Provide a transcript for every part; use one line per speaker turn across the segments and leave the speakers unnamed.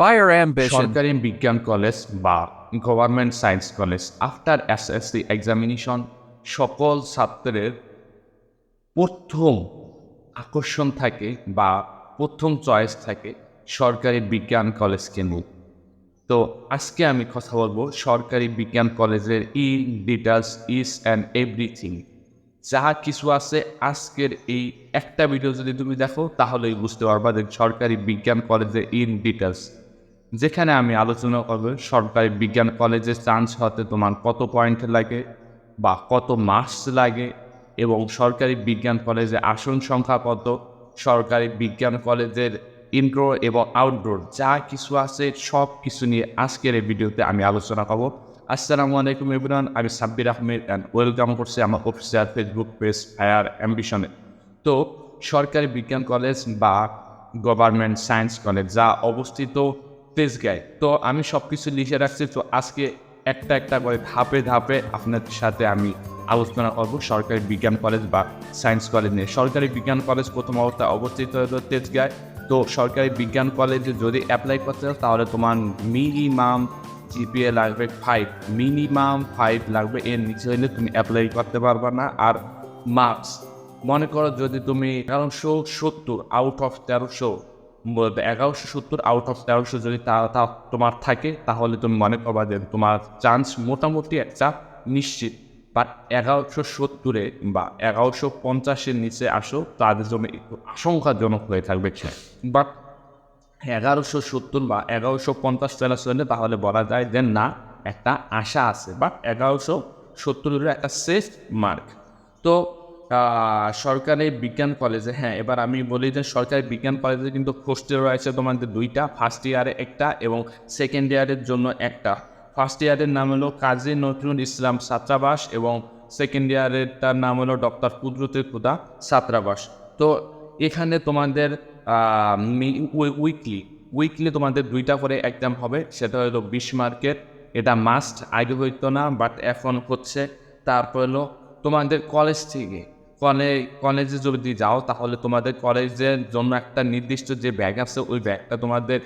Fire ambition.
সরকারি বিজ্ঞান college বা government science college after SSC examination সকল ছাত্রের প্রথম আকর্ষণ থাকে বা প্রথম চয়েস থাকে সরকারি বিজ্ঞান কলেজকে নিয়ে। তো আজকে আমি কথা বলব সরকারি বিজ্ঞান কলেজের in details is and everything যাহা কিছু আছে আজকের এই একটা ভিডিও যদি তুমি দেখো, তাহলেই বুঝতে পারবা যে সরকারি বিজ্ঞান কলেজের ইন ডিটেলস যেখানে আমি আলোচনা করব, সরকারি বিজ্ঞান কলেজে চান্স হতে তোমার কত পয়েন্ট লাগে বা কত মার্কস লাগে এবং সরকারি বিজ্ঞান কলেজে আসন সংখ্যা কত, সরকারি বিজ্ঞান কলেজের ইনডোর এবং আউটডোর যা কিছু আছে সব কিছু নিয়ে আজকের এই ভিডিওতে আমি আলোচনা করব। আসসালামু আলাইকুম ইবরান আমি সাব্বির আহমেদ অ্যান্ড ওয়েলকাম করছি আমার অফিসিয়াল ফেসবুক পেজ ফায়ার অ্যাম্বিশনে তো সরকারি বিজ্ঞান কলেজ বা গভর্নমেন্ট সায়েন্স কলেজ যা অবস্থিত তেজগাঁয় তো আমি সব কিছু লিখে রাখছি। তো আজকে একটা একটা করে ধাপে ধাপে আপনার সাথে আমি আলোচনা করব সরকারি বিজ্ঞান কলেজ বা সায়েন্স কলেজ নিয়ে। সরকারি বিজ্ঞান কলেজ প্রথম অবস্থায় অবস্থিত হলো তেজগাঁয় তো সরকারি বিজ্ঞান কলেজে যদি অ্যাপ্লাই করতে চাও, তাহলে তোমার মিনিমাম জিপিএ লাগবে ফাইভ মিনিমাম ফাইভ লাগবে। এর নিচে হলে তুমি অ্যাপ্লাই করতে পারবে না। আর মার্কস মনে করো যদি তুমি এগারোশো সত্তর আউট অফ তেরোশো। এগারোশো সত্তর আউট অফ তেরোশো যদি তা তা তোমার থাকে, তাহলে তুমি মনে করবা যে তোমার চান্স মোটামুটি একটা নিশ্চিত। বাট এগারোশো সত্তরে বা এগারোশো পঞ্চাশের নিচে আসো, তাদের জন্য একটু আশঙ্কাজনক হয়ে থাকবে বাট এগারোশো সত্তর বা এগারোশো পঞ্চাশ চলে তাহলে বলা যায় যে না, একটা আশা আছে। বা এগারোশো সত্তরের একটা সেফ মার্ক তো সরকারি বিজ্ঞান কলেজে হ্যাঁ এবার আমি বলি যে সরকারি বিজ্ঞান কলেজে কিন্তু হোস্টেল রয়েছে তোমাদের দুইটা ফার্স্ট ইয়ারে একটা এবং সেকেন্ড ইয়ারের জন্য একটা। ফার্স্ট ইয়ারের নাম হলো কাজী নজরুল ইসলাম ছাত্রাবাস এবং সেকেন্ড ইয়ারের তার নাম হলো ডক্টর কুদরতের খুদা ছাত্রাবাস। তো এখানে তোমাদের উইকলি উইকলি তোমাদের দুইটা করে এক্সাম হবে, সেটা হলো বিশ মার্কের, এটা মাস্ট আগে হইতো না বাট এখন হচ্ছে। তারপর হলো তোমাদের কলেজ থেকে কলে, কলেজে যদি যাও, তাহলে তোমাদের কলেজের জন্য একটা নির্দিষ্ট যে ব্যাগ আছে, ওই ব্যাগটা তোমাদের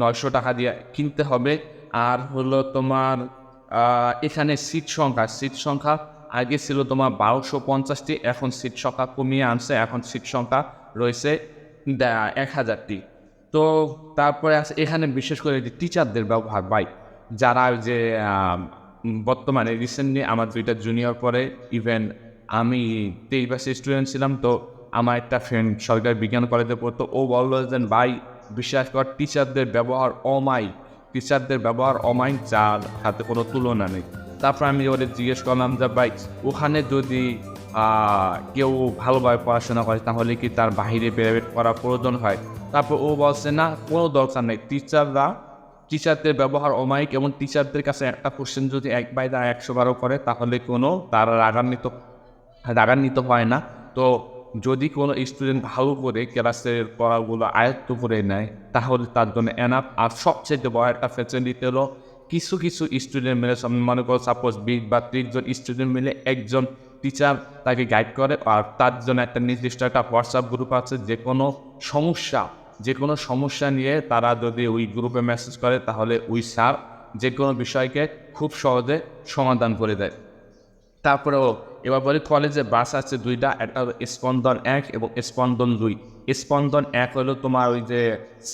নয়শো টাকা দিয়ে কিনতে হবে। আর হলো তোমার এখানে সিট সংখ্যা সিট সংখ্যা আগে ছিল তোমার বারোশো পঞ্চাশটি, এখন সিট সংখ্যা কমিয়ে আনছে, এখন সিট সংখ্যা রয়েছে এক হাজারটি। তো তারপরে আছে, এখানে বিশেষ করে যে টিচারদের ব্যবহার বাই যারা যে বর্তমানে রিসেন্টলি আমার দুইটা জুনিয়র পরে ইভেন আমি তেইশ বাসের স্টুডেন্ট ছিলাম, তো আমার একটা ফ্রেন্ড সরকারি বিজ্ঞান কলেজে পড়তো। ও বলল যে, ভাই, বিশ্বাস কর টিচারদের ব্যবহার অমাই টিচারদের ব্যবহার অমাই যার হাতে কোনো তুলনা নেই। তারপর আমি ওদের জিজ্ঞেস করলাম যে, ভাই, ওখানে যদি কেউ ভালোভাবে পড়াশোনা করে, তাহলে কি তার বাইরে প্রাইভেট করা প্রয়োজন হয়? তারপর ও বলছে, না, কোনো দরকার নেই। টিচাররা টিচারদের ব্যবহার অমায়িক এবং টিচারদের কাছে একটা কোশ্চেন যদি এক বাই দা একশো বারো করে, তাহলে কোনো তারা রাগান্বিত রাগান্বিত হয় না। তো যদি কোনো স্টুডেন্ট ভালো করে ক্লাসের পড়াগুলো আয়ত্ত করে নেয়, তাহলে তার জন্য এনাফ আর সবচেয়ে বড় একটা ফ্যাসিলিটি হলো কিছু কিছু স্টুডেন্ট মিলে মনে করো সাপোজ বিশ বা ত্রিশ জন স্টুডেন্ট মিলে একজন টিচার তাকে গাইড করে, আর তার জন্য একটা নির্দিষ্ট একটা হোয়াটসঅ্যাপ গ্রুপ আছে। যে কোনো সমস্যা, যে কোনো সমস্যা নিয়ে তারা যদি ওই গ্রুপে মেসেজ করে, তাহলে ওই স্যার যে কোনো বিষয়কে খুব সহজে সমাধান করে দেয়। তারপরেও এবার বলি কলেজে বাস আছে দুইটা, একটা স্পন্দন এক এবং স্পন্দন দুই। স্পন্দন এক হলো তোমার ওই যে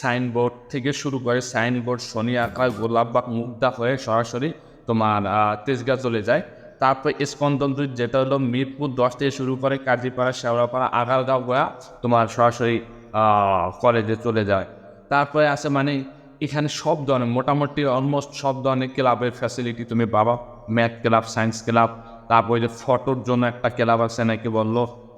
সাইনবোর্ড থেকে শুরু করে সাইনবোর্ড শনি আঁকায় গোলাপ বা মুগ্ধা হয়ে সরাসরি তোমার তেজগাঁ চলে যায়। তারপর স্পন্দন দুই যেটা হলো মিরপুর দশ থেকে শুরু করে কাজীপাড়া, শেওড়াপাড়া আগারগাঁও হয়ে তোমার সরাসরি কলেজে চলে যায়। তারপরে আছে মানে এখানে সব ধরনের, মোটামুটি অলমোস্ট সব ধরনের ক্লাবের ফ্যাসিলিটি তুমি পাবা। ম্যাথ ক্লাব সায়েন্স ক্লাব তারপরে যে ফটোর জন্য একটা ক্লাব আছে, নাকি বলল?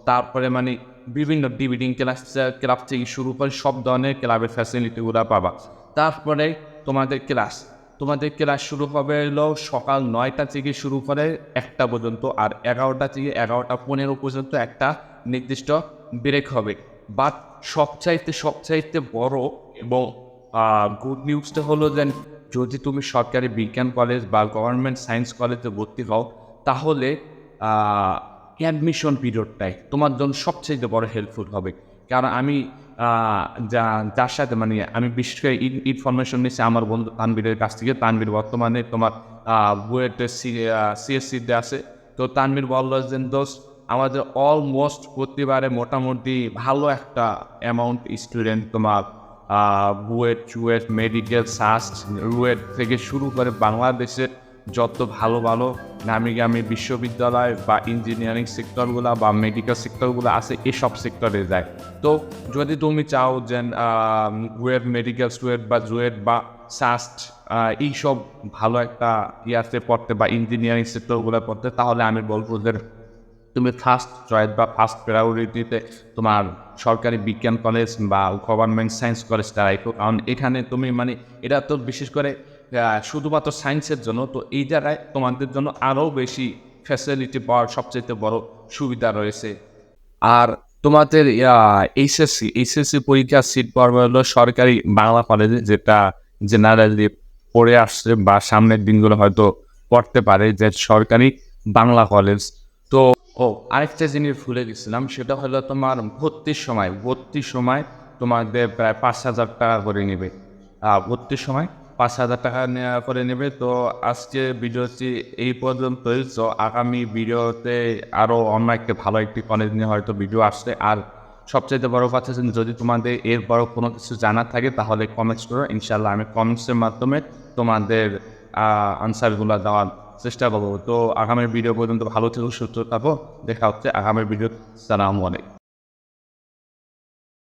তারপরে মানে বিভিন্ন ডিভিডিং ক্লাস ক্লাব থেকে শুরু করে সব ধরনের ক্লাবের ফ্যাসিলিটিগুলো পাবা। তারপরে তোমাদের ক্লাস তোমাদের ক্লাস শুরু হবে হলো সকাল নয়টা থেকে শুরু করে একটা পর্যন্ত, আর এগারোটা থেকে এগারোটা পনেরো পর্যন্ত একটা নির্দিষ্ট ব্রেক হবে। বাট সবচাইতে সবচাইতে বড় এবং গুড নিউজটা হলো যে যদি তুমি সরকারি বিজ্ঞান কলেজ বা গভর্নমেন্ট সায়েন্স কলেজে ভর্তি হও তাহলে অ্যাডমিশন পিরিয়ডটাই তোমার জন্য সবচেয়ে বড় হেল্পফুল হবে। কারণ আমি যা, যার সাথে মানে আমি বিশেষ করে ইনফরমেশন নিচ্ছি আমার বন্ধু তানবীরের কাছ থেকে। তানবীর বর্তমানে তোমার বুয়েটের সিএসসিতে আছে। তো তানবীর বলল যে দোস্ত, আমাদের অলমোস্ট প্রতিবারে মোটামুটি ভালো একটা অ্যামাউন্ট স্টুডেন্ট তোমার বুয়েট, চুয়েট মেডিকেল সাস্ট রুয়েট থেকে শুরু করে বাংলাদেশের যত ভালো ভালো নামি গামি বিশ্ববিদ্যালয় বা ইঞ্জিনিয়ারিং সেক্টরগুলো বা মেডিকেল সেক্টরগুলো আছে এসব সেক্টরে যায়। তো যদি তুমি চাও যে ওয়েব মেডিকেল স্টুয়েট বা জুয়েট বা সাস্ট এইসব ভালো একটা ইয়াতে পড়তে বা ইঞ্জিনিয়ারিং সেক্টরগুলো পড়তে, তাহলে আমি বলব যে তুমি ফার্স্ট চয়েস বা ফার্স্ট প্রায়োরিটিতে তোমার সরকারি বিজ্ঞান কলেজ বা গভর্নমেন্ট সায়েন্স কলেজটা রাখো। কারণ এখানে তুমি মানে এটা তো বিশেষ করে শুধুমাত্র সায়েন্সের জন্য, তো এই জায়গায় তোমাদের জন্য আরও বেশি ফ্যাসিলিটি পাওয়ার সবচেয়ে বড় সুবিধা রয়েছে। আর তোমাদের এইচএসসি এইচএসসি পরীক্ষার সিট পড়বে হলো সরকারি বাংলা কলেজে যেটা জেনারেলি পড়ে আসছে বা সামনের দিনগুলো হয়তো পড়তে পারে যে সরকারি বাংলা কলেজ তো ও, আরেকটা জিনিস ভুলে গেছিলাম, সেটা হলো তোমার ভর্তির সময় ভর্তির সময় তোমাদের প্রায় পাঁচ হাজার টাকা করে নেবে। ভর্তির সময় পাঁচ হাজার টাকা করে নেবে। তো আজকে ভিডিওটি এই পর্যন্তই। তো আগামী ভিডিওতে আরও অন্য একটি ভালো একটি কলেজ নিয়ে হয়তো ভিডিও আসছে। আর সবচাইতে বড় কথা যদি তোমাদের এর বড় কোনো কিছু জানার থাকে, তাহলে কমেন্টস করো। ইনশাল্লাহ আমি কমেন্টসের মাধ্যমে তোমাদের আনসারগুলো দেওয়ার চেষ্টা করব। তো আগামী ভিডিও পর্যন্ত ভালো থেকো, সুস্থ থাকো। দেখা হচ্ছে আগামী ভিডিও সালামু আলাইকুম।